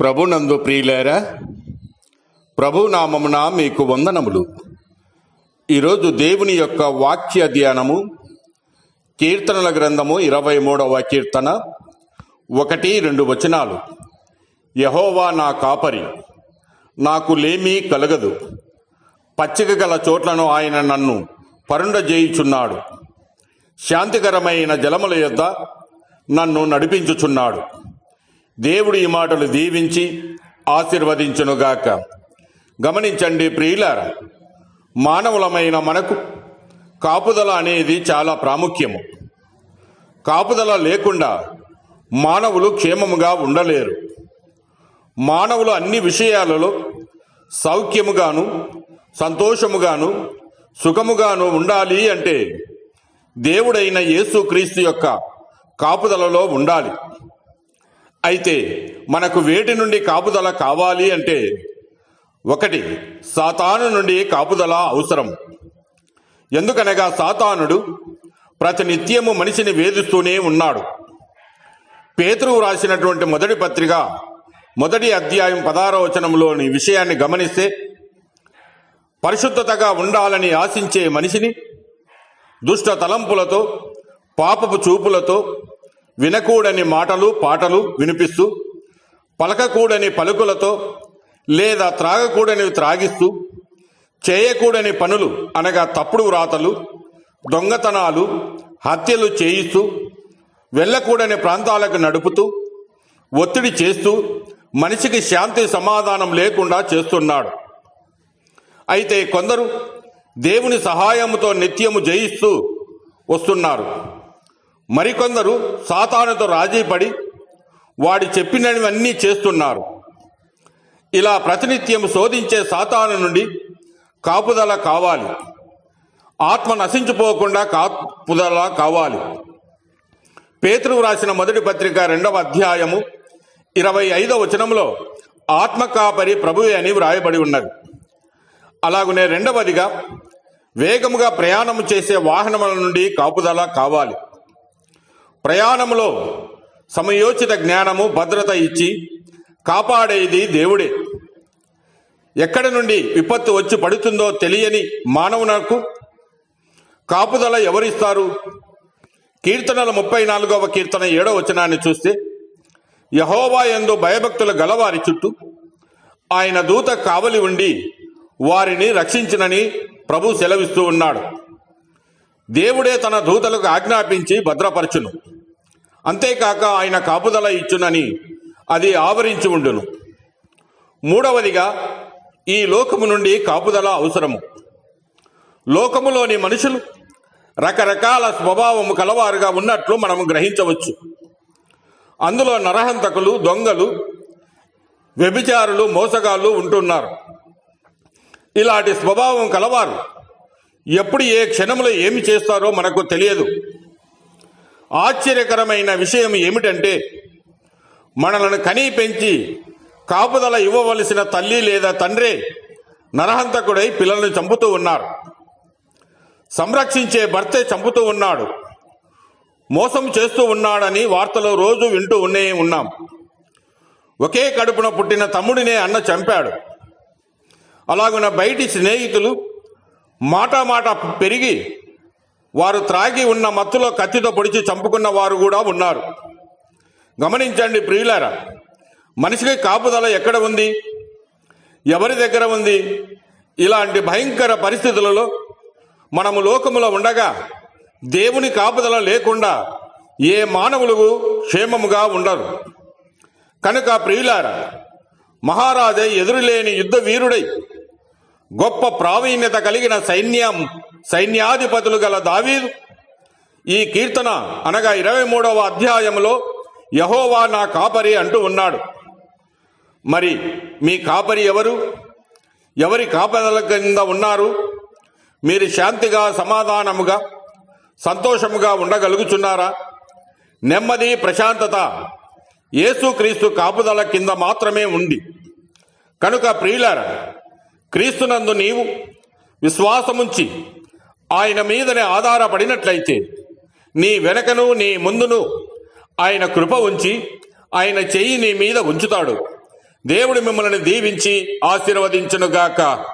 ప్రభునందు ప్రియులేరా ప్రభునామమున మీకు వందనములు. ఈరోజు దేవుని యొక్క వాక్య ధ్యానము కీర్తనల గ్రంథము ఇరవై మూడవ కీర్తన ఒకటి రెండు వచనాలు. యహోవా నా కాపరి నాకు లేమీ కలగదు. పచ్చిక గల చోట్లను ఆయన నన్ను పరుండజేయుచున్నాడు. శాంతికరమైన జలముల యొద్ద నన్ను నడిపించుచున్నాడు. దేవుడు ఈ మాటలు దీవించి ఆశీర్వదించునుగాక. గమనించండి ప్రియులార మానవులమైన మనకు కాపుదల అనేది చాలా ప్రాముఖ్యము. కాపుదల లేకుండా మానవులు క్షేమముగా ఉండలేరు. మానవులు అన్ని విషయాలలో సౌఖ్యముగాను సంతోషముగాను సుఖముగాను ఉండాలి అంటే దేవుడైన యేసుక్రీస్తు యొక్క కాపుదలలో ఉండాలి. అయితే మనకు వేటి నుండి కాపుదల కావాలి అంటే ఒకటి సాతాను నుండి కాపుదల అవసరం. ఎందుకనగా సాతానుడు ప్రతినిత్యము మనిషిని వేధిస్తూనే ఉన్నాడు. పేతురు రాసినటువంటి మొదటి పత్రిక మొదటి అధ్యాయం పదారో వచనంలోని విషయాన్ని గమనిస్తే పరిశుద్ధతగా ఉండాలని ఆశించే మనిషిని దుష్ట తలంపులతో పాపపు చూపులతో వినకూడని మాటలు పాటలు వినిపిస్తూ పలకకూడని పలుకులతో లేదా త్రాగకూడనివి త్రాగిస్తూ చేయకూడని పనులు అనగా తప్పుడు వ్రాతలు దొంగతనాలు హత్యలు చేయిస్తూ వెళ్ళకూడని ప్రాంతాలకు నడుపుతూ ఒత్తిడి చేస్తూ మనిషికి శాంతి సమాధానం లేకుండా చేస్తున్నాడు. అయితే కొందరు దేవుని సహాయంతో నిత్యము జయిస్తూ వస్తున్నారు. మరికొందరు సాతానుతో రాజీపడి వాడి చెప్పినవన్నీ చేస్తున్నారు. ఇలా ప్రతినిత్యం శోధించే సాతాను నుండి కాపుదల కావాలి. ఆత్మ నశించిపోకుండా కాపుదల కావాలి. పేతురు వ్రాసిన మొదటి పత్రిక రెండవ అధ్యాయము ఇరవై ఐదవ వచనంలో ఆత్మ కాపరి ప్రభువే అని వ్రాయబడి ఉన్నది. అలాగునే రెండవదిగా వేగముగా ప్రయాణం చేసే వాహనముల నుండి కాపుదల కావాలి. ప్రయాణంలో సమయోచిత జ్ఞానము భద్రత ఇచ్చి కాపాడేది దేవుడే. ఎక్కడి నుండి విపత్తు వచ్చి పడుతుందో తెలియని మానవునకు కాపుదల ఎవరిస్తారు? కీర్తనల ముప్పై నాలుగవ కీర్తన ఏడవ వచనాన్ని చూస్తే యహోవా ఎందు భయభక్తుల గలవారి చుట్టూ ఆయన దూత కావలి ఉండి వారిని రక్షించినని ప్రభు సెలవిస్తూ ఉన్నాడు. దేవుడే తన దూతలకు ఆజ్ఞాపించి భద్రపరచును. అంతేకాక ఆయన కాపుదల ఇచ్చునని అది ఆవరించి ఉండును. మూడవదిగా ఈ లోకము నుండి కాపుదల అవసరము. లోకములోని మనుషులు రకరకాల స్వభావము కలవారుగా ఉన్నట్లు మనం గ్రహించవచ్చు. అందులో నరహంతకులు దొంగలు వ్యభిచారులు మోసగాళ్ళు ఉంటున్నారు. ఇలాంటి స్వభావం కలవారు. ఎప్పుడు ఏ క్షణంలో ఏమి చేస్తారో మనకు తెలియదు. ఆశ్చర్యకరమైన విషయం ఏమిటంటే మనలను కనీ పెంచి కాపుదల ఇవ్వవలసిన తల్లి లేదా తండ్రే నరహంతకుడై పిల్లలను చంపుతూ ఉన్నారు. సంరక్షించే భర్తే చంపుతూ ఉన్నాడు. మోసం చేస్తూ ఉన్నాడని వార్తలో రోజు వింటూ ఉన్నే ఉన్నాం. ఒకే కడుపున పుట్టిన తమ్ముడినే అన్న చంపాడు. అలాగున బయటి స్నేహితులు మాట మాట పెరిగి వారు త్రాగి ఉన్న మత్తులో కత్తితో పొడిచి చంపుకున్న వారు కూడా ఉన్నారు. గమనించండి ప్రియులారా మనిషికి కాపుదల ఎక్కడ ఉంది? ఎవరి దగ్గర ఉంది? ఇలాంటి భయంకర పరిస్థితులలో మనము లోకములో ఉండగా దేవుని కాపుదల లేకుండా ఏ మానవులు క్షేమముగా ఉండరు. కనుక ప్రియులారా మహారాజే ఎదురులేని యుద్ధ వీరుడై గొప్ప ప్రావీణ్యత కలిగిన సైన్యం సైన్యాధిపతులు గల దావీదు. ఈ కీర్తన అనగా ఇరవై మూడవ అధ్యాయంలో యహోవా నా కాపరి అంటూ ఉన్నాడు. మరి మీ కాపరి ఎవరు? ఎవరి కాపదల కింద ఉన్నారు? మీరు శాంతిగా సమాధానముగా సంతోషముగా ఉండగలుగుచున్నారా? నెమ్మది ప్రశాంతత యేసుక్రీస్తు కాపుదల కింద మాత్రమే ఉంది. కనుక ప్రియులారా క్రీస్తునందు నీవు విశ్వాసముంచి ఆయన మీదనే ఆధారపడినట్లయితే నీ వెనకను నీ ముందును ఆయన కృప ఉంచి ఆయన చెయ్యి నీ మీద ఉంచుతాడు. దేవుడు మిమ్మల్ని దీవించి ఆశీర్వదించునుగాక.